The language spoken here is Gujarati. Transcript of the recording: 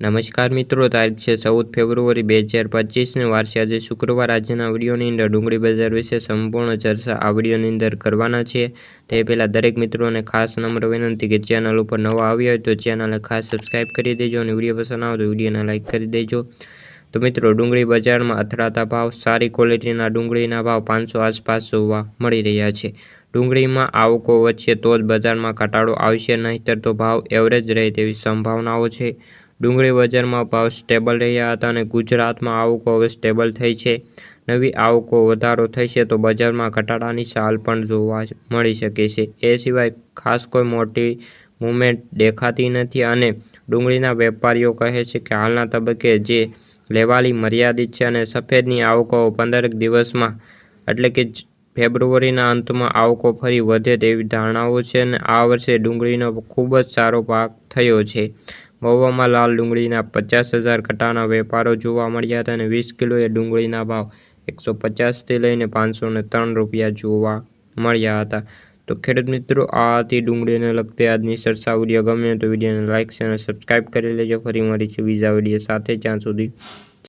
નમસ્કાર મિત્રો, તારીખ છે ચૌદ ફેબ્રુઆરી બે હજાર પચીસને વારસે આજે શુક્રવાર, આજના આવડીઓની અંદર ડુંગળી બજાર વિશે સંપૂર્ણ ચર્ચા આવડીઓની અંદર કરવાના છે. તે પહેલાં દરેક મિત્રોને ખાસ નમ્ર વિનંતી કે ચેનલ ઉપર નવા આવ્યા હોય તો ચેનલને ખાસ સબસ્ક્રાઈબ કરી દેજો અને વીડિયો પસંદ આવે તો વિડીયોને લાઇક કરી દેજો. તો મિત્રો, ડુંગળી બજારમાં અથડાતા ભાવ, સારી ક્વોલિટીના ડુંગળીના ભાવ પાંચસો આસપાસ જોવા મળી રહ્યા છે. ડુંગળીમાં આવકો વચ્ચે તો જ બજારમાં ઘટાડો આવશે, નહીંતર તો ભાવ એવરેજ રહે તેવી સંભાવનાઓ છે. ડુંગળી બજારમાં ભાવ સ્ટેબલ રહ્યા હતા અને ગુજરાતમાં આવકો હવે સ્ટેબલ થઈ છે. નવી આવકો વધારો થશે તો બજારમાં ઘટાડાની ચાલ પણ જોવા મળી શકે છે. એ સિવાય ખાસ કોઈ મોટી મુમેન્ટ દેખાતી નથી અને ડુંગળીના વેપારીઓ કહે છે કે હાલના તબક્કે જે લેવાલી મર્યાદિત છે અને સફેદની આવકો પંદરેક દિવસમાં એટલે કે ફેબ્રુઆરીના અંતમાં આવકો ફરી વધે તેવી ધારણાઓ છે અને આ વર્ષે ડુંગળીનો ખૂબ જ સારો પાક થયો છે. મહુવામાં લાલ ડુંગળીના પચાસ હજાર કટાના વેપારો જોવા મળ્યા હતા અને વીસ કિલોએ ડુંગળીના ભાવ એકસો પચાસથી લઈને પાંચસો ને ત્રણ રૂપિયા જોવા મળ્યા હતા. તો ખેડૂત મિત્રો, આ હતી ડુંગળીને લગતી આજની સરસા વીડિયો. ગમે તો વિડીયોને લાઇક છે અને સબસ્ક્રાઈબ કરી લેજો. ફરી મળીશું બીજા વીડિયો સાથે. જ્યાં સુધી